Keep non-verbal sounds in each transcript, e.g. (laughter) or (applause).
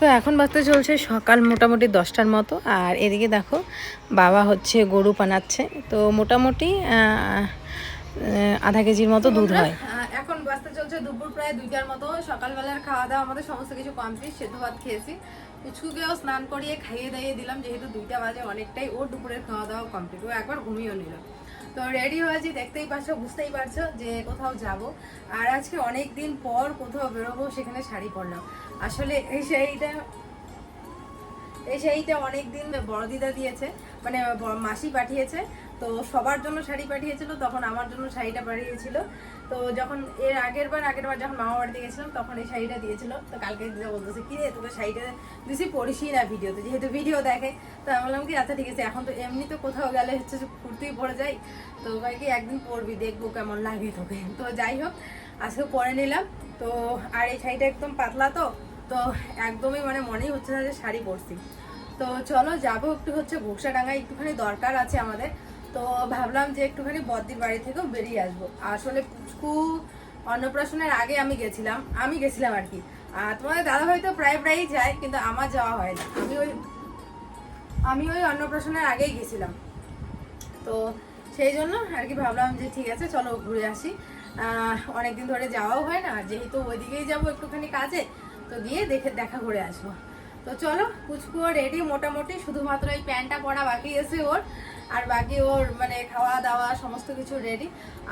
তো এখন বাজতে চলছে সকাল মোটামুটি দশটার মতো। আর এদিকে দেখো বাবা হচ্ছে গরু বানাচ্ছে তো মোটামুটি আধা কেজির মতো দুধ হয়। এখন বাজতে চলছে দুপুর প্রায় দুইটার মতো। সকালবেলার খাওয়া দাওয়া আমাদের সমস্ত কিছু কমপ্লিট সেদ্ধ ভাত খেয়েছি। পুচকুকেও স্নান করিয়ে খাইয়ে দাইয়ে দিলাম যেহেতু দুইটা বাজে অনেকটাই। ওর দুপুরের খাওয়া দাওয়া কমপ্লিট ও একবার ঘুমিয়েও নিল। তো রেডি হয়েছি, দেখতেই পারছ, বুঝতেই পারছ যে কোথাও যাব। আর আজকে অনেক দিন পর কোথাও বেরোবো, সেখানে শাড়ি পরলাম। আসলে এই শাড়িটা এই শাড়িটা অনেক দিন বড়দিদা দিয়েছে মানে মাসি পাঠিয়েছে। তো সবার জন্য শাড়ি পাঠিয়েছিল, তখন আমার জন্য শাড়িটা পাঠিয়েছিল। তো যখন এর আগের বার আগের বার যখন মামা বাড়িতে গেছিলাম, তখন এই শাড়িটা দিয়েছিল। তো কালকে বলতেছে, কি রে, তোকে শাড়িটা দিছি, পরিসই না ভিডিওতে। যেহেতু ভিডিও দেখে, তো আমি বললাম কি আচ্ছা ঠিক আছে, এখন তো এমনি তো কোথাও গেলে হচ্ছে যে কুর্তিই পরে যাই। তো ভাই কি, একদিন পরবি, দেখব কেমন লাগে তোকে। তো যাই হোক আজকে পরে নিলাম। তো আর এই শাড়িটা একদম পাতলা তো তো একদমই মানে মনেই হচ্ছে না যে শাড়ি পরছি। তো চলো, যাব একটু হচ্ছে ঘোষাডাঙ্গায়, একটুখানি দরকার আছে আমাদের। তো ভাবলাম যে একটুখানি বদ্দির বাড়ি থেকেও বেরিয়ে আসব। আসলে পুচকু অন্নপ্রাশনের আগে আমি গেছিলাম আমি গেছিলাম আর কি। আর তোমাদের দাদা ভাই তো প্রায় প্রায়ই যায়, কিন্তু আমার যাওয়া হয় না। আমি ওই আমি ওই অন্নপ্রাশনের আগেই গেছিলাম। তো সেই জন্য আর কি ভাবলাম যে ঠিক আছে, চলো ঘুরে আসি। অনেকদিন ধরে যাওয়াও হয় না যেহেতু ওইদিকেই যাব একটুখানি কাজে, তো গিয়ে দেখে, দেখা করে আসব। তো চলো, কুচকুও রেডি মোটামুটি শুধুমাত্র এই প্যান্টটা পরা বাকি আছে ওর, আর বাকি ওর মানে খাওয়া দাওয়া সমস্ত কিছু রেডি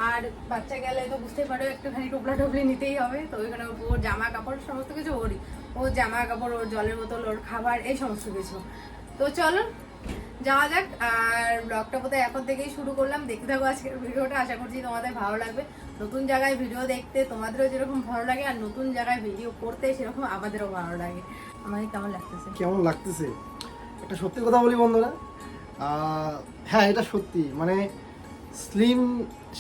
আর বাচ্চা গেলে তো বুঝতেই পারো, একটুখানি টুপলা টুপলি নিতেই হবে, তো ওইখানে ওর জামা কাপড় সমস্ত কিছু ওরই। ওর জামা কাপড় ওর জলের বোতল, ওর খাবার, এই সমস্ত কিছু। তো চলো, যাওয়া যাক, আর ব্লগটা বোধহয় এখন থেকেই শুরু করলাম। দেখতে থাকো আজকের ভিডিওটা, আশা করছি তোমাদের ভালো লাগবে। নতুন জায়গায় ভিডিও দেখতে তোমাদেরও যেরকম ভালো লাগে, আর নতুন জায়গায় ভিডিও করতে সেরকম আমাদেরও ভালো লাগে। কেমন লাগতেছে? কেমন লাগতেছে? একটা সত্যি কথা বলি বন্ধুরা। হ্যাঁ এটা সত্যি। মানে স্লিম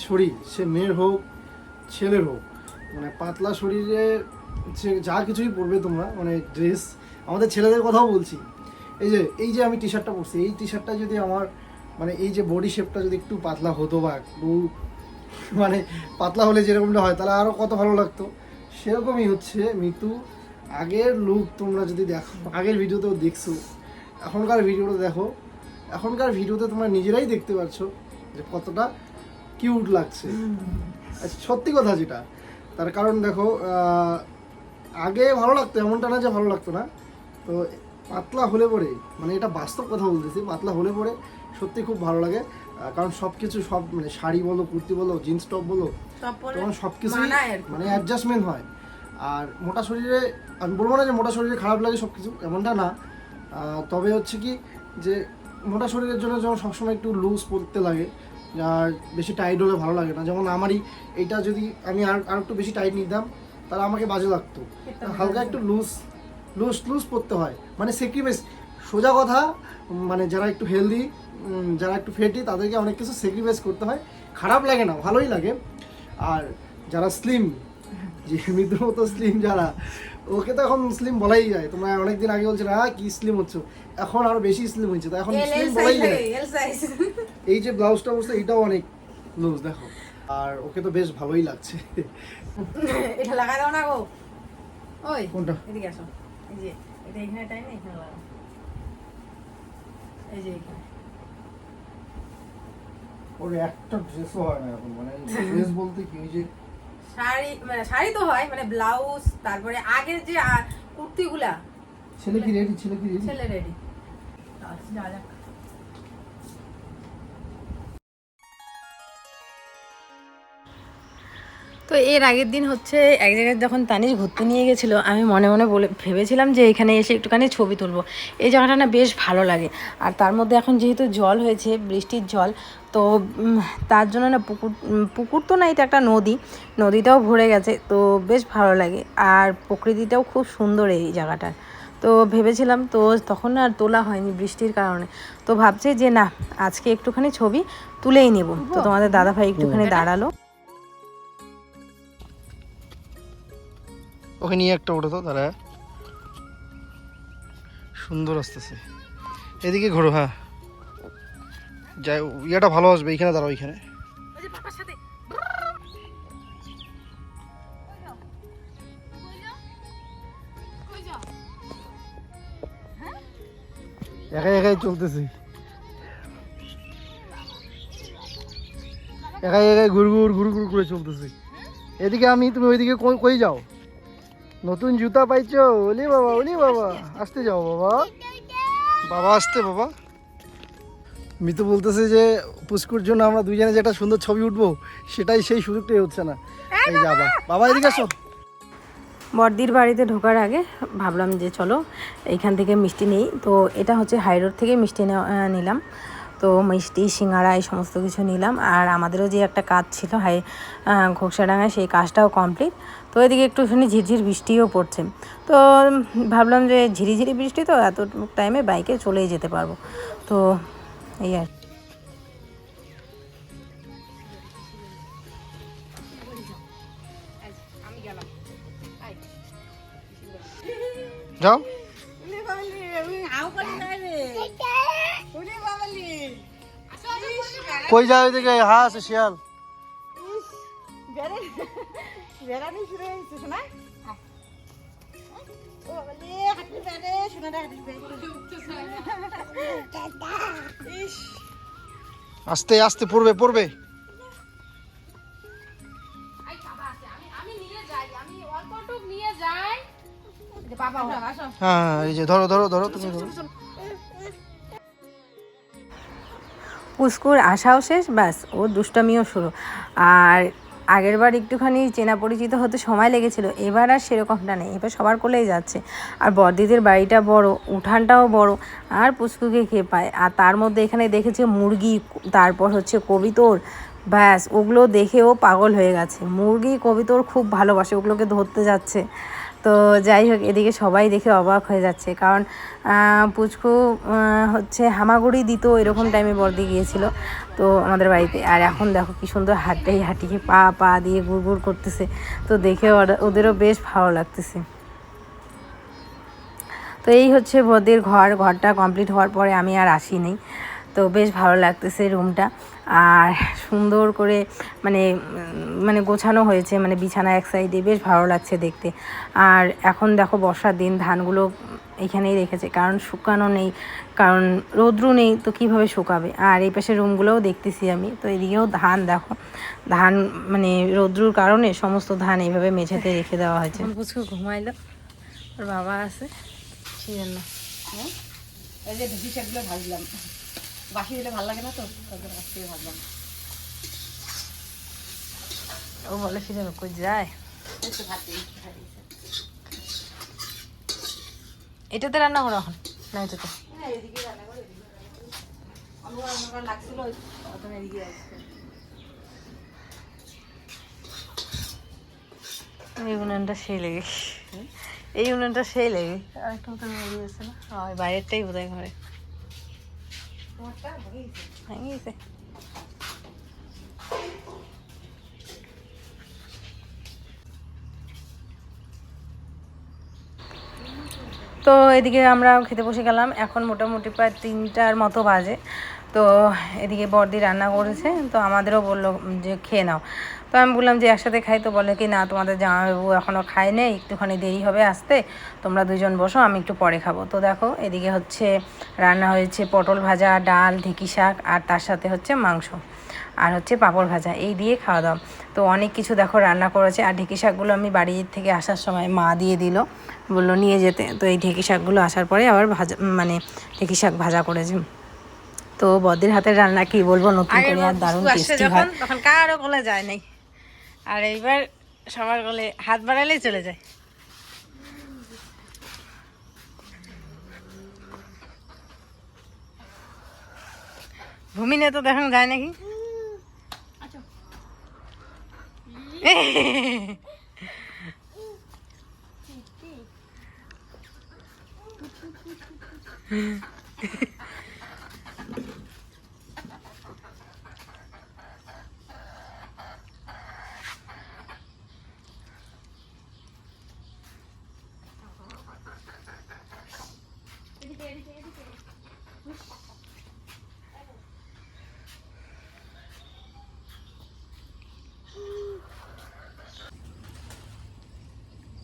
শরীর, সে মেয়ের হোক, ছেলের হোক মানে পাতলা শরীরে যে যা কিছুই পরবে তোমরা মানে ড্রেস আমাদের ছেলেদের কথাও বলছি। এই যে এই যে আমি টি শার্টটা পরছি, এই টি শার্টটা যদি আমার মানে এই যে বডি শেপটা যদি একটু পাতলা হতো বা একটু মানে পাতলা হলে যেরকমটা হয়, তাহলে আরও কত ভালো লাগতো। সেরকমই হচ্ছে মিতু। আগের লুক তোমরা যদি দেখো আগের ভিডিওতেও দেখছ এখনকার ভিডিওটা দেখো এখনকার ভিডিওতে তোমরা নিজেরাই দেখতে পাচ্ছ যে কতটা কিউট লাগছে। আচ্ছা, সত্যি কথা যেটা তার কারণ দেখো আগে ভালো লাগতো এমনটা না যে ভালো লাগতো না তো পাতলা হলে পরে মানে এটা বাস্তব কথা বলতেছি পাতলা হলে পরে সত্যি খুব ভালো লাগে কারণ সব কিছু সব মানে শাড়ি বলো কুর্তি বলো জিন্স টপ বলো তখন সব কিছু। মানে অ্যাডজাস্টমেন্ট হয়। আর মোটা শরীরে আমি বলব না যে মোটা শরীরে খারাপ লাগে সব কিছু এমনটা না। তবে হচ্ছে কি যে মোটা শরীরের জন্য যেমন সবসময় একটু লুজ পরতে লাগে আর বেশি টাইট হলে ভালো লাগে না। যেমন আমারই এইটা যদি আমি আর আর একটু বেশি টাইট নিতাম তাহলে আমাকে বাজে লাগতো। হালকা একটু লুজ লুজ লুজ পরতে হয়। মানে স্যাক্রিফাইস সোজা কথা মানে যারা একটু হেলদি যারা একটু ফেটি তাদেরকে অনেক কিছু স্যাক্রিফাইস করতে হয়। খারাপ লাগে না ভালোই লাগে। আর যারা স্লিম যে মৃত্যুর মতো স্লিম যারা ওকে তো এখন স্লিম বলাই যায়। তোমরা অনেকদিন আগে বলছো না কি স্লিম হচ্ছে? এখন আরও বেশি স্লিম হয়েছে তো এখন স্লিম বলাই যায়। এই যে ব্লাউজটা বসছে এটাও অনেক লুজ দেখো। আর ওকে তো বেশ ভালোই লাগছে। এটা লাগা দাও না গো। ওই কোনটা? এদিকে আসো। এই যে এটা এখানে টাইম এখানে লাগাও। এই যে এখানে। ওর একটা ড্রেসও হয় না এখন মানে ড্রেস বলতে কি ওই যে শাড়ি মানে শাড়ি তো হয় মানে ব্লাউজ তারপরে আগের যে কুর্তিগুলা ছেলে কি রেডি ছেলে কি রেডি ছেলে রেডি যা যাক তো এর আগের দিন হচ্ছে এক জায়গায় যখন তানিশ ঘুরতে নিয়ে গেছিল আমি মনে মনে বলে ভেবেছিলাম যে এখানে এসে একটুখানি ছবি তুলবো। এই জায়গাটা না বেশ ভালো লাগে। আর তার মধ্যে এখন যেহেতু জল হয়েছে বৃষ্টির জল তো তার জন্য না পুকুর পুকুর তো না এটা একটা নদী। নদীটাও ভরে গেছে তো বেশ ভালো লাগে। আর প্রকৃতিটাও খুব সুন্দর এই জায়গাটার। তো ভেবেছিলাম তো তখন আর তোলা হয়নি বৃষ্টির কারণে। তো ভাবছি যে না আজকে একটুখানি ছবি তুলেই নেব। তো তোমাদের দাদাভাই একটুখানি দাঁড়াল। ওকে নিয়ে একটা ওঠো তো দাঁড়া সুন্দর আসতেছে। এদিকে ঘোরো হ্যাঁ। যাই ইয়েটা ভালো আসবে এইখানে দাঁড়াও এইখানে। একাই একাই চলতেছি। একাই একাই ঘুর ঘুর ঘুর ঘুর করে চলতেছি। এদিকে আমি তুমি ওইদিকে কই- কই যাও? নতুন জুতা পাইছো? ওলি বাবা ওলি বাবা আসতে যাও বাবা। বাবা আসতে বাবা। মিতু বলতেছে যে পুষ্কুর জন্য আমরা দুজনে যেটা সুন্দর ছবি উঠবো সেটাই সেই সুযোগটাই হচ্ছে না। এই যাবা বাবা! এদিকে আসো। বর্দির বাড়িতে ঢোকার আগে ভাবলাম যে চলো এইখান থেকে মিষ্টি নেই। তো এটা হচ্ছে হাই রোড থেকে মিষ্টি নেওয়া- নিলাম। তো মিষ্টি সিঙ্গারা এই সমস্ত কিছু নিলাম। আর আমাদেরও যে একটা কাজ ছিল হাই আহ, ঘোকসাডাঙ্গায় সেই কাজটাও কমপ্লিট। তো এদিকে একটুখানি ঝিরঝির বৃষ্টিও পড়ছে। তো ভাবলাম যে ঝিরিঝিরি বৃষ্টি তো এত টাইমে বাইকে চলেই যেতে পারব। তো এই আর। যাও। কই যাও এদিকে? হাঁস শিয়াল। বেড়ানি শুরু হয়েছে শোনা। (laughs) আস্তে আস্তে পড়বে পড়বে। হ্যাঁ হ্যাঁ, এই যে ধরো ধরো ধরো ধরো। আশাও শেষ ব্যাস ওর দুষ্টামিও শুরু। আর আগের বার একটুখানি চেনা পরিচিত হতে সময় লেগেছিল, এবার আর সেরকমটা নেই, এবার সবার কোলেই যাচ্ছে। আর বড়দিদের বাড়িটা বড়, উঠানটাও বড়, আর পুষ্কুকে খেয়ে পায়। আর তার মধ্যে এখানে দেখেছে মুরগি, তারপর হচ্ছে কবিতর ব্যাস, ওগুলো দেখেও পাগল হয়ে গেছে। মুরগি কবিতর খুব ভালোবাসে, ওগুলোকে ধরতে যাচ্ছে। তো যাই হোক, এদিকে সবাই দেখে অবাক হয়ে যাচ্ছে। কারণ পুচকু হচ্ছে হামাগুড়ি, দিত এরকম টাইমে বর্দি গিয়েছিল তো আমাদের বাড়িতে। আর এখন দেখো কি সুন্দর হাঁটাই হাঁটিয়ে পা পা দিয়ে গুড় গুড় করতেছে। তো দেখে ওদেরও বেশ ভালো লাগতেছে। তো এই হচ্ছে বদির ঘর, ঘরটা কমপ্লিট হওয়ার পরে আমি আর আসিনি। তো বেশ ভালো লাগতেছে রুমটা। আর সুন্দর করে মানে মানে গোছানো হয়েছে মানে বিছানা এক সাইডে বেশ ভালো লাগছে দেখতে। আর এখন দেখো বর্ষার দিন ধানগুলো এখানেই রেখেছে কারণ শুকানো নেই কারণ রৌদ্রু নেই তো কীভাবে শুকাবে? আর এই পাশে রুমগুলোও দেখতেছি আমি তো এদিকেও ধান দেখো। ধান মানে রৌদ্রুর কারণে সমস্ত ধান এইভাবে মেঝেতে রেখে দেওয়া হয়েছে। পুচকু ঘুমাইলো ওর বাবা আছে সেই জন্য। এই যে ভাজলাম। বাসি দিলে ভালো লাগে না তো? তাদের কাছ থেকে ভাজলাম। ও বলে ফিরে কই যায়। এটাতে রান্না করো এখন? না এটাতে। হ্যাঁ, এই উনানটা সেই লেগে। এই উনানটা সেই লেগে। আর একটু মতো বেরিয়ে না? বাইরেরটাই বোধ হয় ঘরে। ভেঙে গেছে। তো এদিকে আমরা খেতে বসে গেলাম এখন মোটামুটি প্রায় তিনটার মতো বাজে তো এদিকে বর্দি রান্না করেছে, তো আমাদেরও বলল যে খেয়ে নাও। তো আমি বললাম যে একসাথে খাই, তো বলে কি, না, তোমাদের জামাইবাবু এখনও খায় নেই, একটুখানি দেরি হবে আসতে, তোমরা দুজন বসো, আমি একটু পরে খাব। তো দেখো, এদিকে হচ্ছে রান্না হয়েছে পটল ভাজা, ডাল, ঢেঁকি শাক, আর তার সাথে হচ্ছে মাংস, আর হচ্ছে পাঁপড় ভাজা, এই দিয়ে খাওয়া দাওয়া। তো অনেক কিছু দেখো রান্না করেছে, আর ঢেঁকি শাকগুলো আমি বাড়ি থেকে আসার সময় মা দিয়ে দিল, বলল নিয়ে যেতে। তো এই ঢেঁকি শাকগুলো আসার পরে আবার ভাজা মানে ঢেঁকি শাক ভাজা করেছে। তো বদের হাতের রান্না কি বলব? নতুন করে আর দারুণ টেস্টি হয়। তখন কারও গলে যায় নাই। আর এইবার সবার গলে হাত বাড়ালেই চলে যায়। ভূমিনে তো দেখুন যায় নাকি?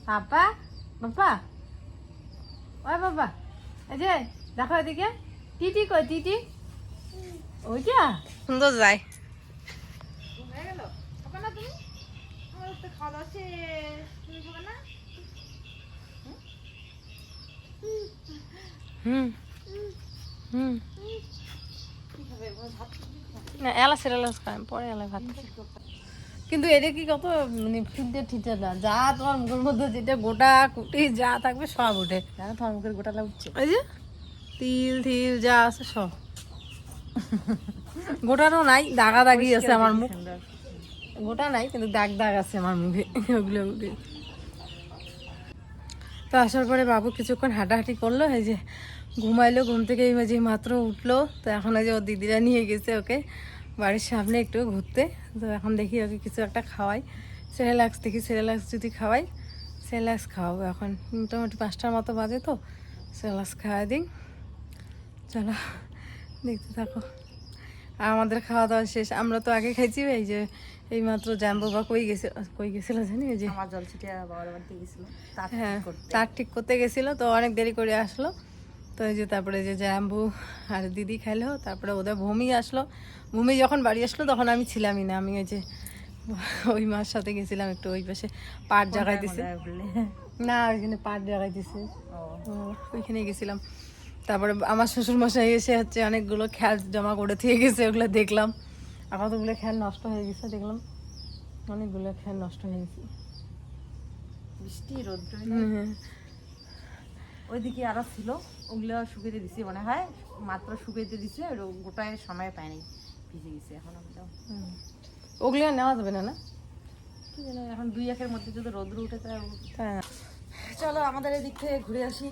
বাবা বাবা। ওই বাবা এই যে দেখো এদিকে। টিটি কই টিটি? ওইটা? সুন্দর যায়। হুম। হুম। এলাচ এলাচ খাই পরে এলাচ ভাত। কিন্তু এটা কি কত মানে ফিরতে ঠিকছে না? যা তোমার মুখের মধ্যে যেটা গোটা কুটি যা থাকবে সব উঠে জানো তোমার মুখের গোটালা উঠছে? ওই যে তিল থিল যা আছে সব। গোটারও নাই দাগা দাগি আছে আমার মুখ। গোটা নাই কিন্তু দাগ দাগ আছে আমার মুখে ওগুলো উঠে। তো আসার পরে বাবু কিছুক্ষণ হাঁটাহাঁটি করল এই যে ঘুমাইলো ঘুম থেকে এই মাঝে মাত্র উঠল। তো এখন এই যে ওর দিদিরা নিয়ে গেছে ওকে। বাড়ির সামনে একটু ঘুরতে। তো এখন দেখি ওকে কিছু একটা খাওয়াই। সেরেলাক্স দেখি সেরেলাক্স যদি খাওয়াই সেরেলাক্স খাওয়াবো এখন। মোটামুটি পাঁচটার মতো বাজে তো সেরেলাক্স খাওয়াই দিই। চলো দেখতে থাকো। আর আমাদের খাওয়া দাওয়া শেষ। আমরা তো আগে খাইছি এই যে এই মাত্র জাম্বু বা কই গেছে কই গেছিল জানি ওই যে আমার জল ছিটিয়া বাবার বাড়িতে গেছিল হ্যাঁ তার ঠিক করতে গেছিল তো অনেক দেরি করে আসলো। তো এই যে তারপরে যে জ্যাম্বু আর দিদি খেলো তারপরে ওদের ভূমি আসলো। ভূমি যখন বাড়ি আসলো তখন আমি ছিলামই না আমি ওই যে ওই মার সাথে গেছিলাম একটু ওই পাশে পাট জাগাই দিছে। না ওইখানে পাট জাগাই দিছে। ওইখানে গেছিলাম। তারপরে আমার শ্বশুর মশাই এসে হচ্ছে অনেকগুলো খেল জমা করে দিয়ে গেছে ওগুলো দেখলাম। আর কতগুলো খ্যাল নষ্ট হয়ে গেছে দেখলাম অনেকগুলো খেল নষ্ট হয়ে গেছে। বৃষ্টি রৌদ্র হুম, ওইদিকে আরও ছিল। ওগুলো শুকিয়ে দিছি মনে হয় মাত্র শুকিয়ে দিছে গোটায় সময় পায়নি ভিজে গেছে এখন ওগুলো। ওগুলো নেওয়া যাবে না না? এখন দুই একের মধ্যে যদি রৌদ্র উঠে তাই তাই চলো আমাদের এদিক থেকে ঘুরে আসি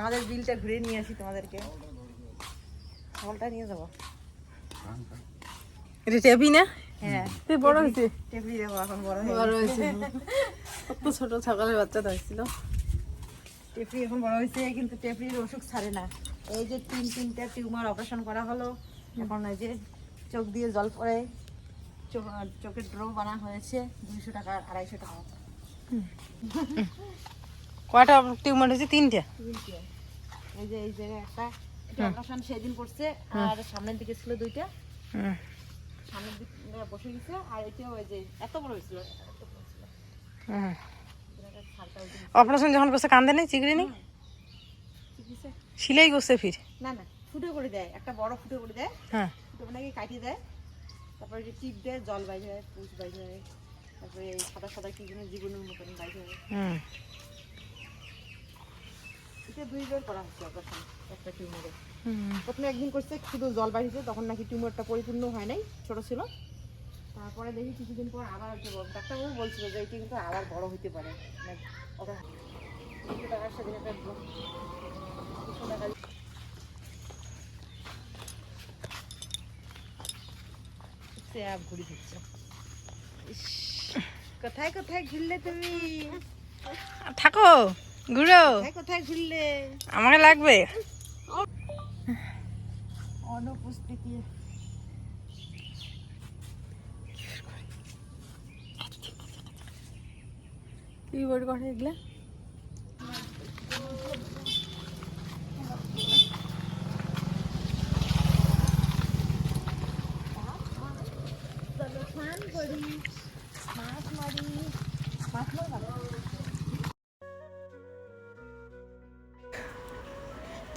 আমাদের বিলটা ঘুরে নিয়ে আসি তোমাদেরকে। ছাগলটা নিয়ে যাব। এটা টেপি না? হ্যাঁ। বড় হয়েছে দেবো এখন বড় হয়ে বড় হয়েছে কত ছোট ছাগলের বাচ্চা ধরছিল। টেপলি এখন বড় হয়েছে কিন্তু টেপরির অসুখ ছাড়ে না এই যে তিন তিনটা টিউমার অপারেশন করা হলো এখন এই যে চোখ দিয়ে জল পড়ে চোখ- চোখের ড্র বানা হয়েছে দুইশো টাকা আড়াইশো টাকা। কয়টা টিউমার হয়েছে তিনটা। এই যে এই জায়গায় একটা এটা অপারেশন সেদিন করছে আর সামনের দিকে ছিল দুইটা। সামনের দিকে বসে গেছে আর এটাও ওই যে এত বড় হয়েছিল এত বড় হয়েছিল। অপারেশন যখন করছে কান্দে নেই চিগড়ি নেই? সিলাই করছে ফির। না না ফুটে করে দেয় একটা বড় ফুটে করে দেয়। হ্যাঁ। ফুটে নাকি কাটিয়ে দেয়। তারপরে যে টিপ দেয় জল বাইরে হয় পুষ বাইরে হয়। তারপরে এই সাদা সাদা কি যেন জীবনের মতন বাইরে হয়। এটা দুইবার করা হচ্ছে অপারেশন একটা টিউমারে প্রথমে একদিন করছে শুধু জল বাড়িছে তখন নাকি টিউমারটা পরিপূর্ণ হয় নাই ছোট ছিল। তারপরে দেখি কিছুদিন পর আবার হচ্ছে বড়। ডাক্তারবাবু বলছিল যে এটি কিন্তু আবার বড় হতে পারে। মানে ওটা দুশো টাকার একটা দুশো টাকা ঘুরি দিচ্ছে। কোথায় কোথায় ঘুরলে তুমি? থাকো ঘুরো। কোথায় ঘুরলে? আমাকে লাগবে। অনুপস্থিতি। কি বড় করে এগুলা?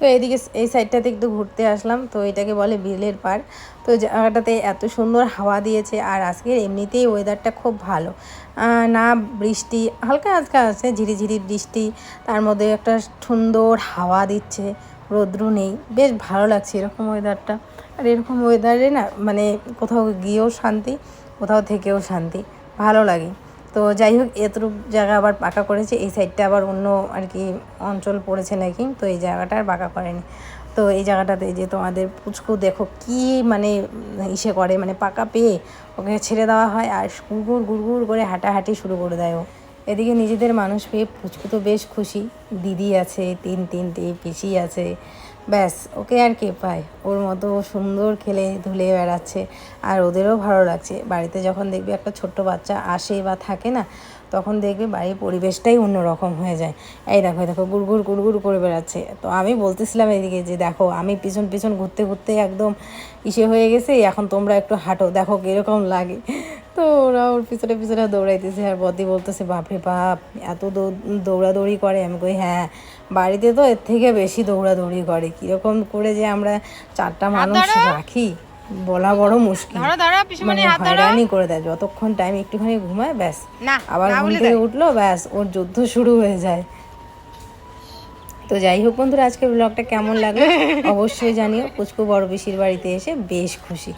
তো এইদিকে এই সাইডটাতে একটু ঘুরতে আসলাম। তো এটাকে বলে বিলের পার তো জায়গাটাতে এত সুন্দর হাওয়া দিয়েছে আর আজকের এমনিতেই ওয়েদারটা খুব ভালো। না বৃষ্টি, হালকা হালকা আছে, ঝিরিঝিরি বৃষ্টি, তার মধ্যে একটা সুন্দর হাওয়া দিচ্ছে, রৌদ্র নেই। বেশ ভালো লাগছে এরকম ওয়েদারটা আর এরকম ওয়েদারে না মানে কোথাও গিয়েও শান্তি, কোথাও থেকেও শান্তি, ভালো লাগে। তো যাই হোক, এতটুক জায়গা আবার পাকা করেছে। এই সাইডটা আবার অন্য আর কি অঞ্চল পড়েছে নাকি, তো এই জায়গাটা আর পাকা করেনি। তো এই জায়গাটাতে যে তোমাদের পুচকু, দেখো কি মানে ইসে করে মানে পাকা পেয়ে ওকে ছেড়ে দেওয়া হয় আর গুড়গুড় গুড়গুড় করে হাঁটাহাঁটি শুরু করে দেয় ও। এদিকে নিজেদের মানুষ পেয়ে পুচকু তো বেশ খুশি। দিদি আছে, তিন তিনটে পিসি আছে। ব্যাস, ওকে আর কে পায়? ওর মতো সুন্দর খেলে ধুলে বেড়াচ্ছে, আর ওদেরও ভালো লাগছে। বাড়িতে যখন দেখবি একটা ছোট্ট বাচ্চা আসে বা থাকে না, তখন দেখবে বাড়ির পরিবেশটাই অন্যরকম হয়ে যায়। এই দেখো দেখো গুড়গুড় গুড়গুড় করে বেড়াচ্ছে। তো আমি বলতেছিলাম এদিকে যে, দেখো, আমি পিছন পিছন ঘুরতে ঘুরতে একদম ইসে হয়ে গেছে, এখন তোমরা একটু হাঁটো, দেখো কীরকম লাগে। তো ওরা ওর পিছনে পিছনে দৌড়াইতেছে আর বদি বলতেছে বাপরে বাপ এত দৌড়াদৌড়ি করে? আমি কই হ্যাঁ বাড়িতে তো এর থেকে বেশি দৌড়াদৌড়ি করে। কীরকম করে যে আমরা চারটা মানুষ রাখি বলা বড় মুশকিল। মানে হয়রানি করে দেয়। যতক্ষণ টাইম একটুখানি ঘুমায় ব্যাস। না আবার ঘুম থেকে উঠল ব্যাস ওর যুদ্ধ শুরু হয়ে যায়। তো যাই হোক বন্ধুরা আজকে ব্লগটা কেমন লাগল? (laughs) অবশ্যই জানিও পুচকু বড় পিসির বাড়িতে এসে বেশ খুশি।